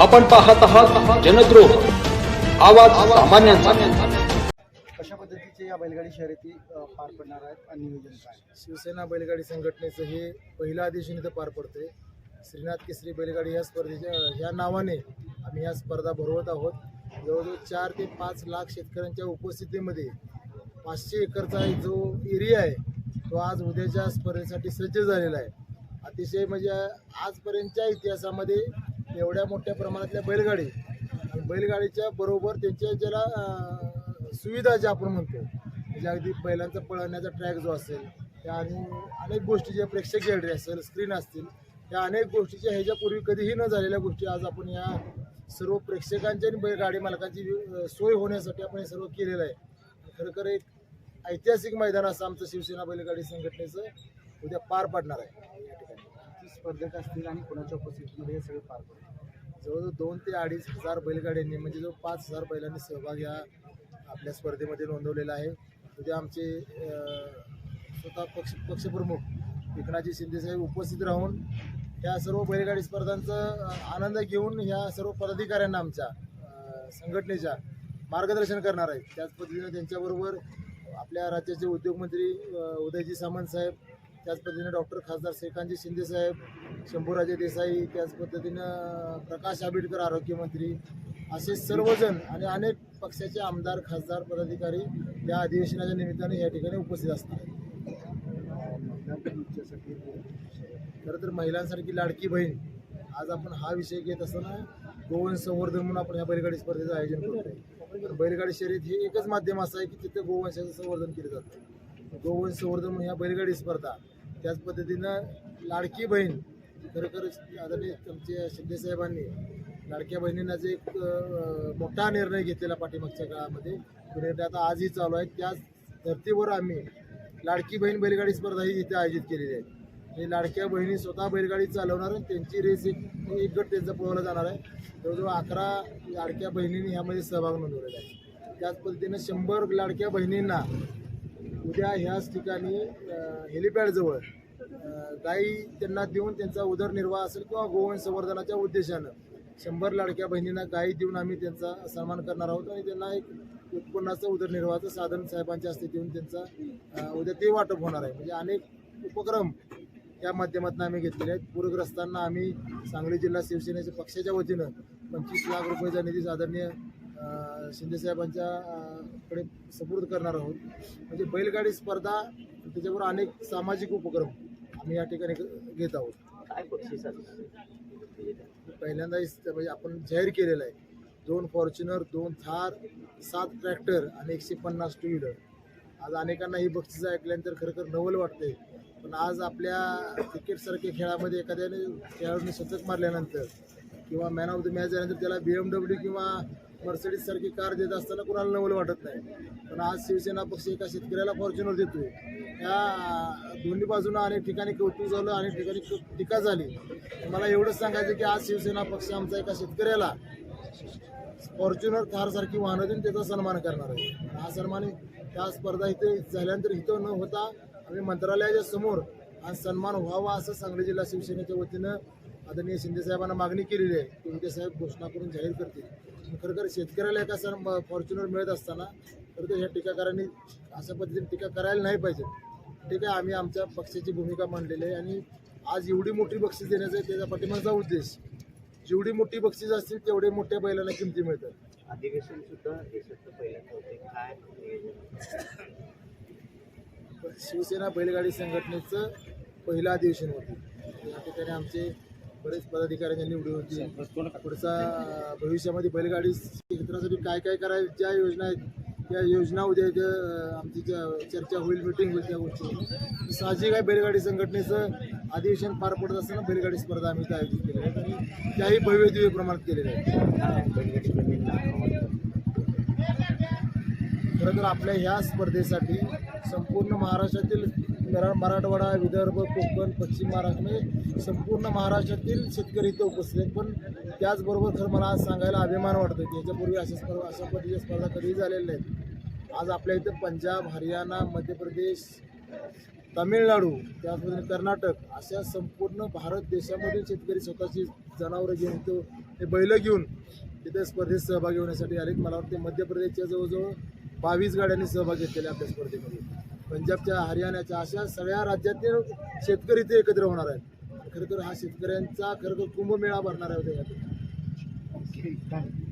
आपण पाहत आहात जनद्रोह. आवाज सामान्यांचा. कशा पद्धतीचे या बैलगाडी शर्यती पार पडणार आहेत आणि नियोजन काय? शिवसेना बैलगाडी संघटनेचं हे पहिलं अधिवेशन इथं पार पडते श्रीनाथ केसरी बैलगाडी या स्पर्धेच्या ह्या नावाने आम्ही ह्या स्पर्धा भरवत आहोत. जवळजवळ चार ते पाच लाख शेतकऱ्यांच्या उपस्थितीमध्ये पाचशे एकरचा जो एरिया आहे तो आज उद्याच्या स्पर्धेसाठी सज्ज झालेला आहे. अतिशय म्हणजे आजपर्यंतच्या इतिहासामध्ये एवढ्या मोठ्या प्रमाणातल्या बैलगाडी. बैलगाडीच्या बरोबर त्यांच्या ज्याला सुविधा ज्या आपण म्हणतो म्हणजे अगदी बैलांचा पळवण्याचा ट्रॅक जो असेल त्या आणि अनेक गोष्टी ज्या प्रेक्षक गॅलरी असेल स्क्रीन असतील त्या अनेक गोष्टीच्या ह्याच्यापूर्वी कधीही न झालेल्या गोष्टी आज आपण या सर्व प्रेक्षकांची आणि बैलगाडी मालकांची सोय होण्यासाठी आपण हे सर्व केलेलं आहे. खरं एक ऐतिहासिक मैदान असं आमचं शिवसेना बैलगाडी संघटनेचं उद्या पार पडणार आहे. या ठिकाणी. स्पर्धक असतील आणि कुणाच्या उपस्थितीमध्ये हे सगळे पार पडतील जवळजवळ दोन ते अडीच हजार बैलगाड्यांनी म्हणजे जो पाच हजार बैलांनी सहभाग या आपल्या स्पर्धेमध्ये नोंदवलेला आहे. उद्या आमचे स्वतः पक्ष पक्षप्रमुख एकनाथजी शिंदेसाहेब उपस्थित राहून या सर्व बैलगाडी स्पर्धांचा आनंद घेऊन ह्या सर्व पदाधिकाऱ्यांना आमच्या संघटनेच्या मार्गदर्शन करणार आहेत. त्याच पद्धतीने त्यांच्याबरोबर आपल्या राज्याचे उद्योगमंत्री उदयजी सामंत साहेब त्याच पद्धतीने डॉक्टर खासदार श्रीकांतजी शिंदेसाहेब शंभूराजे देसाई त्याच पद्धतीनं प्रकाश आंबेडकर आरोग्यमंत्री असे सर्वजण आणि अनेक पक्षाचे आमदार खासदार पदाधिकारी या अधिवेशनाच्या निमित्ताने या ठिकाणी उपस्थित असणार खरं तर महिलांसारखी लाडकी बहीण आज आपण हा विषय घेत असताना गोवन संवर्धन म्हणून आपण या बैलगाडी स्पर्धेचं आयोजन करतो तर बैलगाडी शर्यत हे एकच माध्यम असं आहे की तिथे गोवंशाचं संवर्धन केलं जातं. गोवंश संवर्धन म्हणून ह्या बैलगाडी स्पर्धा त्याच पद्धतीनं लाडकी बहीण खरोखर आदरणीय आमच्या शिंदेसाहेबांनी लाडक्या बहिणींना जे एक मोठा निर्णय घेतलेला पाठीमागच्या काळामध्ये तो निर्णय आता आजही चालू आहे त्याच धर्तीवर आम्ही लाडकी बहीण बैलगाडी स्पर्धा ही इथे आयोजित केलेली आहे. हे लाडक्या बहिणी स्वतः बैलगाडी चालवणार आणि त्यांची रेस एक एक गट त्यांचा पळवला जाणार आहे. जवळजवळ अकरा लाडक्या बहिणींनी ह्यामध्ये सहभाग नोंदवलेला आहे. त्याच पद्धतीनं शंभर लाडक्या बहिणींना उद्या ह्याच ठिकाणी हेलिपॅडजवळ गाई त्यांना देऊन त्यांचा उदरनिर्वाह असेल किंवा गोवंश संवर्धनाच्या उद्देशानं शंभर लाडक्या बहिणींना गाई देऊन आम्ही त्यांचा सन्मान करणार आहोत आणि त्यांना एक उत्पन्नाचं उदरनिर्वाहाचं साधन साहेबांच्या हस्ते देऊन त्यांचा उद्या ते वाटप होणार आहे. म्हणजे अनेक उपक्रम या माध्यमातून आम्ही घेतलेले आहेत. पूरग्रस्तांना आम्ही सांगली जिल्हा शिवसेनेच्या पक्षाच्या वतीनं पंचवीस लाख रुपयाचा निधी आदरणीय शिंदेसाहेबांच्या कडे सुपूर्द करणार आहोत. म्हणजे बैलगाडी स्पर्धा त्याच्याबरोबर अनेक सामाजिक उपक्रम आम्ही या ठिकाणी घेत आहोत. पहिल्यांदा इस- म्हणजे आपण जाहीर केलेलं आहे. दोन फॉर्च्युनर दोन थार सात ट्रॅक्टर आणि एकशे पन्नास टू व्हीलर आज अनेकांना ही बक्षिसं ऐकल्यानंतर खरं खर नवल वाटते पण आज आपल्या क्रिकेटसारख्या खेळामध्ये एखाद्याने खेळाडूने शतक मारल्यानंतर किंवा मॅन ऑफ द मॅच झाल्यानंतर त्याला बी एम डब्ल्यू किंवा मर्सिडीज सारखी कार देत असताना कुणाला नवल वाटत नाही. पण आज शिवसेना पक्ष एका शेतकऱ्याला फॉर्च्युनर देतोय. त्या दोन्ही बाजूनं अनेक ठिकाणी कौतुक झालं अनेक ठिकाणी टीका झाली. मला एवढंच सांगायचं की आज शिवसेना पक्ष आमचा एका शेतकऱ्याला फॉर्च्युनर थारसारखी वाहनं देऊन त्याचा सन्मान करणार आहे. हा सन्मान त्या स्पर्धा इथे झाल्यानंतर इथं न होता आम्ही मंत्रालयाच्या समोर आज सन्मान व्हावा असं सांगली जिल्हा शिवसेनेच्या वतीनं आदरणीय शिंदेसाहेबांना मागणी केलेली आहे. की उद्यासाहेब घोषणा करून जाहीर करतील. खरं शेतकऱ्याला एका सण फॉर्च्युनर मिळत असताना खरं तर ह्या टीकाकारांनी अशा पद्धतीने टीका करायला नाही पाहिजे. ठीक आहे आम्ही आमच्या पक्षाची भूमिका मांडलेली आहे आणि आज एवढी मोठी बक्षीस देण्याचा आहे त्याच्या पाठीमागचा उद्देश. जेवढी मोठी बक्षीस असतील तेवढे मोठ्या बैलांना किमती मिळतात. अधिवेशन सुद्धा शिवसेना बैलगाडी संघटनेचं पहिलं अधिवेशन होतं. या ठिकाणी आमचे बरेच पदाधिकाऱ्यांच्या निवडी होती. पुढचा भविष्यामध्ये बैलगाडी क्षेत्रासाठी काय काय करायचं ज्या योजना आहेत त्या योजना उद्या आमची च- चर्चा होईल मिटिंग होईल त्या गोष्टी. साहजिक आहे बैलगाडी संघटनेचं अधिवेशन पार पडत असताना बैलगाडी स्पर्धा आम्ही आयोजित केलेल्या आहेत आणि त्याही भव्य दिव्य प्रमाणात केलेल्या आहेत काय बैलगाडी प्रेमींना आव्हान? खरं तर आपल्या ह्या स्पर्धेसाठी संपूर्ण महाराष्ट्रातील मराठवाडा विदर्भ कोकण पश्चिम महाराष्ट्र म्हणजे संपूर्ण महाराष्ट्रातील शेतकरी इथं उपस्थित आहेत. पण त्याचबरोबर खरं मला आज सांगायला अभिमान वाटतो की याच्यापूर्वी अशा स्पर्धा अशा पद्धतीच्या स्पर्धा कधीही झालेल्या नाहीत. आज आपल्या इथं पंजाब हरियाणा मध्य प्रदेश तामिळनाडू त्याचबरोबर कर्नाटक अशा संपूर्ण भारत देशामधील शेतकरी स्वतःची जनावरं घेऊन तो हे बैल घेऊन तिथे स्पर्धेत सहभागी होण्यासाठी आलेत. मला वाटते मध्य प्रदेशच्या जवळजवळ बावीस गाड्यांनी सहभाग घेतलेला आपल्या स्पर्धेमध्ये. पंजाबच्या हरियाणाच्या अशा सगळ्या राज्यातील शेतकरी ते एकत्र होणार आहेत. खरं तर हा शेतकऱ्यांचा खरं तर कुंभमेळा भरणार आहे उद्या ओके थँक्यू